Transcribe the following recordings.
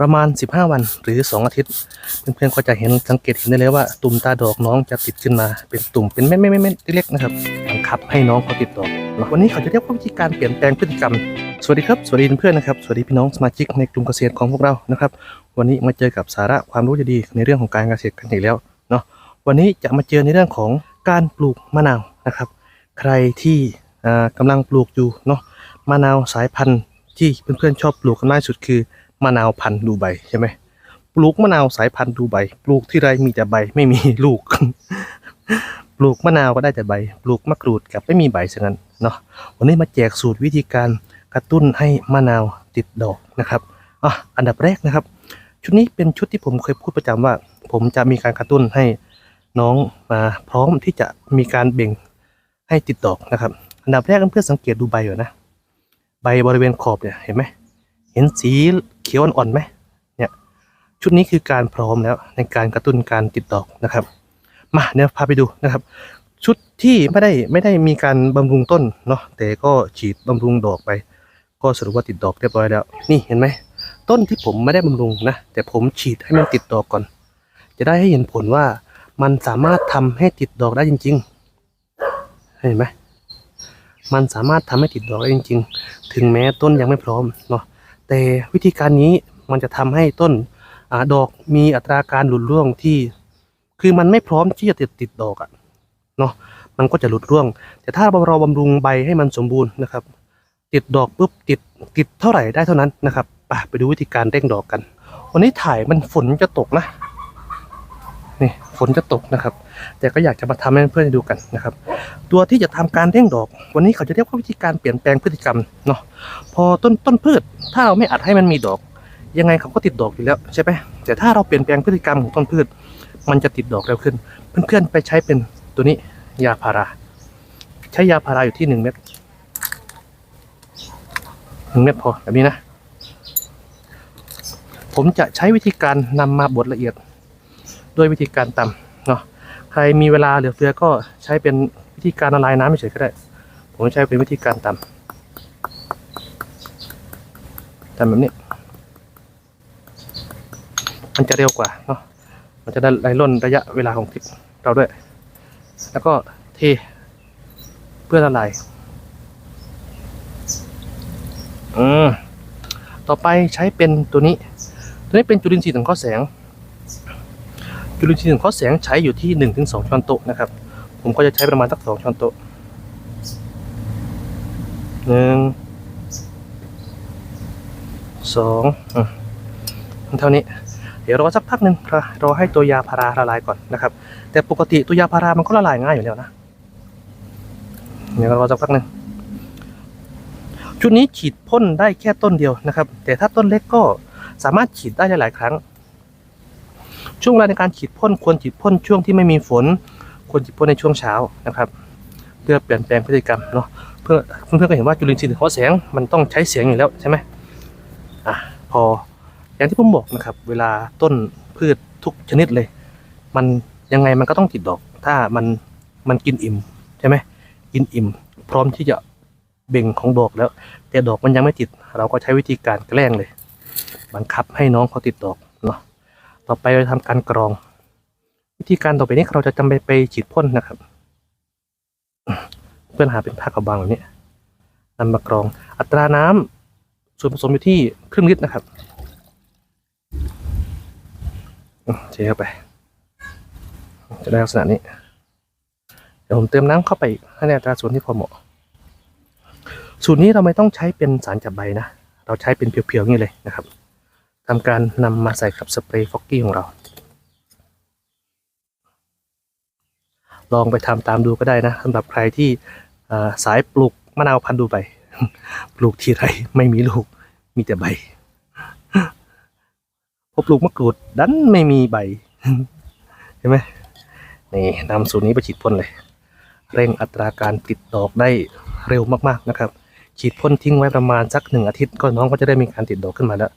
ประมาณ 15 วันหรือ 2 อาทิตย์ เพื่อนๆก็จะเห็นสังเกตเห็นได้เลยว่าตุ่มตาดอกน้องจะติดขึ้นมา เป็นตุ่มเป็นเม็ดๆๆเล็กๆนะครับบังคับให้น้องเขาติดดอกเนาะวันนี้เขาจะเรียกว่าวิธีการเปลี่ยนแปลงพฤติกรรม สวัสดีครับสวัสดีเพื่อนๆนะครับสวัสดีพี่น้องสมาชิกในกลุ่มเกษตรของพวกเรานะครับ วันนี้มาเจอกับสาระความรู้ดีๆในเรื่องของการเกษตรกันอีกแล้วเนาะวันนี้จะมาเจอในเรื่องของการปลูกมะนาวนะครับ ใครที่อ่ากำลังปลูกอยู่เนาะมะนาวสายพันธุ์ที่เพื่อนๆชอบปลูกกันมากสุดคือ มะนาวพันธุ์ดูไบใช่ไหมปลูกมะนาวสายพันธุ์ดูไบปลูกที่ไรมีแต่ใบไม่มีลูก ปลูกมะนาวก็ได้แต่ใบ ปลูกมะกรูดกับไม่มีใบฉะนั้นเนาะวันนี้มาแจกสูตรวิธีการกระตุ้นให้มะนาวติดดอกนะครับอะอันดับแรกนะครับ ชุดนี้เป็นชุดที่ผมเคยพูดประจำว่า ผมจะมีการกระตุ้นให้น้องมาพร้อมที่จะมีการเบ่งให้ติดดอกนะครับ อันดับแรกเพื่อนสังเกตดูใบก่อนนะ ใบบริเวณขอบเนี่ยเห็นไหมเห็นสี เขียวอ่อนๆไหมเนี่ยชุดนี้คือการพร้อมแล้วในการกระตุ้นการติดดอกนะครับ มาเดี๋ยวพาไปดูนะครับ ชุดที่ไม่ได้ไม่ได้มีการบำรุงต้นเนาะแต่ก็ฉีดบำรุงดอกไป ก็สรุปว่าติดดอกเรียบร้อยแล้ว นี่เห็นไหมต้นที่ผมไม่ได้บำรุงนะแต่ผมฉีดให้มันติดดอกก่อน จะได้ให้เห็นผลว่ามันสามารถทำให้ติดดอกได้จริง ๆ เห็นไหมมันสามารถทำให้ติดดอกได้จริง ๆ ถึงแม้ต้นยังไม่พร้อมเนาะ แต่วิธีการนี้มันจะทำให้ต้นอดอกมีอัตราการหลุดร่วงที่ คือมันไม่พร้อมที่จะติดติดดอกอะเนาะมันก็จะหลุดร่วง แต่ถ้าเราบำรุงใบให้มันสมบูรณ์นะครับ ติดดอกปุ๊บติดติดเท่าไหร่ได้เท่านั้นนะครับไปดูวิธีการเร่งดอกกัน วันนี้ถ่ายมันฝนจะตกนะ นี่ฝนจะตกนะครับ แต่ก็อยากจะมาทำให้เพื่อนๆดูกันนะครับ ตัวที่จะทำการเร่งดอก วันนี้เขาจะเรียกว่าวิธีการเปลี่ยนแปลงพฤติกรรมเนาะพอต้นต้นพืช ถ้าเราไม่อัดให้มันมีดอก ยังไงเขาก็ติดดอกอยู่แล้วใช่ไหมแต่ถ้าเราเปลี่ยนแปลงพฤติกรรมของต้นพืช มันจะติดดอกเร็วขึ้น เพื่อนๆไปใช้เป็นตัวนี้ยาพารา ใช้ยาพาราอยู่ที่หนึ่งเม็ดหนึ่งเม็ดพอแบบนี้นะ ผมจะใช้วิธีการนำมาบดละเอียด ด้วยวิธีการตำเนาะใครมีเวลาเหลือเฟือก็ใช้เป็นวิธีการละลายน้ำเฉยก็ได้ ผมใช้เป็นวิธีการตำตำแบบนี้ มันจะเร็วกว่าเนาะมันจะได้ไล่ล่นระยะเวลาของคลิปเราด้วย แล้วก็เทเพื่อละลายอืมต่อไปใช้เป็นตัวนี้ ตัวนี้เป็นจุลินทรีย์สังเคราะห์แสง จุลินทรีย์สังเคราแสงใช้อยู่ที่หนึ่งถึงสองช้อนโต๊ะนะครับ ผมก็จะใช้ประมาณสักสองช้อนโต๊ะหนึ่งสองอืมเท่านี้ เดี๋ยวรอสักพักหนึ่งรอรอให้ตัวยาพาราละลายก่อนนะครับ แต่ปกติตัวยาพารามันก็ละลายง่ายอยู่แล้วนะเดี๋ยวรอสักพักหนึ่งชุดนี้ฉีดพ่นได้แค่ต้นเดียวนะครับ แต่ถ้าต้นเล็กก็สามารถฉีดได้หลายๆครั้ง ช่วงเวลาในการฉีดพ่นควรฉีดพ่นช่วงที่ไม่มีฝน ควรฉีดพ่นในช่วงเช้านะครับเพื่อเปลี่ยนแปลงพฤติกรรมเนาะเพื่อเพื่อนๆก็เห็นว่าจุลินทรีย์สังเคราแสงมันต้องใช้เสียงอยู่แล้วใช่ไหมอะพออย่างที่ผมบอกนะครับ เวลาต้นพืชทุกชนิดเลย มันยังไงมันก็ต้องติดดอก ถ้ามันมันกินอิ่มใช่ไหมกินอิ่ม พร้อมที่จะเบ่งของดอกแล้ว แต่ดอกมันยังไม่ติด เราก็ใช้วิธีการแกล้งเลย บังคับให้น้องเขาติดดอก ต่อไปเราทำการกรอง วิธีการต่อไปนี้เราจะจำไปไปฉีดพ่นนะครับ เพื่อนหาเป็นผ้ากระบางแบบนี้นำมากรอง อัตราน้ำส่วนผสมอยู่ที่ครึ่งลิตรนะครับเทเข้าไป จะได้ลักษณะนี้ เดี๋ยวผมเติมน้ำเข้าไปอีกให้ในอัตราส่วนที่พอเหมาะ สูตรนี้เราไม่ต้องใช้เป็นสารจับใบนะ เราใช้เป็นเพียวๆอย่างนี้เลยนะครับ ทำการนำมาใส่กับสเปรย์ฟอกกี้ของเรา ลองไปทำตามดูก็ได้นะสำหรับใครที่สายปลูกมะนาวพันธุ์ดูไปปลูกทีไรไม่มีลูกมีแต่ใบพอปลูกมะกรูดดันไม่มีใบเห็นไหมนี่นำสูตรนี้ไปฉีดพ่นเลย เร่งอัตราการติดดอกได้เร็วมากๆนะครับ ฉีดพ่นทิ้งไว้ประมาณสักหนึ่งอาทิตย์ก็น้องก็จะได้มีการติดดอกขึ้นมาแล้ว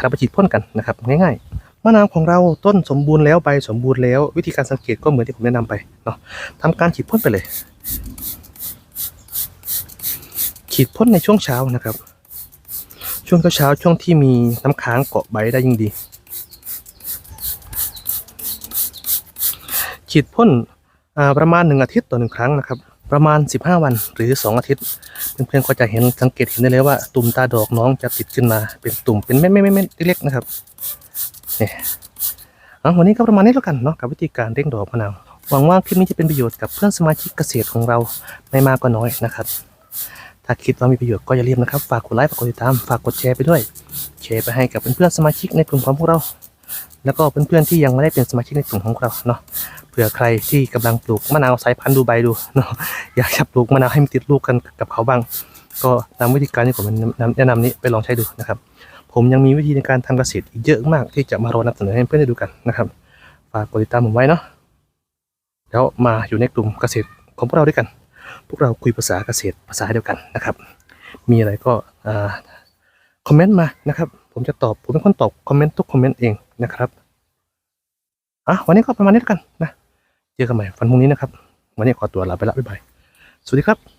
เราไปฉีดพ่นกันนะครับง่ายๆมะนาวของเราต้นสมบูรณ์แล้วใบสมบูรณ์แล้ว วิธีการสังเกตก็เหมือนที่ผมแนะนำไปเนาะทำการฉีดพ่นไปเลย ฉีดพ่นในช่วงเช้านะครับ ช่วงเช้าช่วงที่มีน้ำค้างเกาะใบได้ยิ่งดี ฉีดพ่นประมาณหนึ่งอาทิตย์ต่อหนึ่งครั้งนะครับ ประมาณ 15 วันหรือ 2 อาทิตย์ เพื่อนๆก็จะเห็นสังเกตเห็นได้เลยว่า ตุ่มตาดอกน้องจะติดขึ้นมาเป็นตุ่มเป็นเม็ดๆๆเล็กๆนะครับนี่เอาวันนี้ก็ประมาณนี้แล้วกันเนาะกับวิธีการเร่งดอกมะนาวหวังว่าคลิปนี้จะเป็นประโยชน์กับเพื่อนสมาชิกเกษตรของเราไม่มากก็น้อยนะครับ ถ้าคิดว่ามีประโยชน์ก็อย่าลืมนะครับ ฝากกดไลค์ฝากกดติดตามฝากกดแชร์ไปด้วยแชร์ไปให้กับเพื่อนๆสมาชิกในกลุ่มของพวกเรา แล้วก็เพื่อนๆที่ยังไม่ได้เป็นสมาชิกในกลุ่มของเราเนาะเผื่อใครที่กำลังปลูกมะนาวสายพันธุ์ดูใบดูเนาะอยากจะปลูกมะนาวให้มันติดลูกกันกับเขาบ้าง ก็นำวิธีการที่ผมแนะนำนี้ไปลองใช้ดูนะครับ ผมยังมีวิธีในการทำเกษตรอีกเยอะมากที่จะมารอนำเสนอให้เพื่อนได้ดูกันนะครับฝากกดติดตามผมไว้เนาะแล้วมาอยู่ในกลุ่มเกษตรของพวกเราด้วยกัน พวกเราคุยภาษาเกษตรภาษาเดียวกันนะครับ มีอะไรก็คอมเมนต์มานะครับ ผมจะตอบผมเป็นคนตอบคอมเมนต์ทุกคอมเมนต์เอง นะครับอะวันนี้ก็ประมาณนี้แล้วกันนะ เจอกันใหม่วันพรุ่งนี้นะครับ วันนี้ขอตัวลาไปละบ๊ายบาย สวัสดีครับ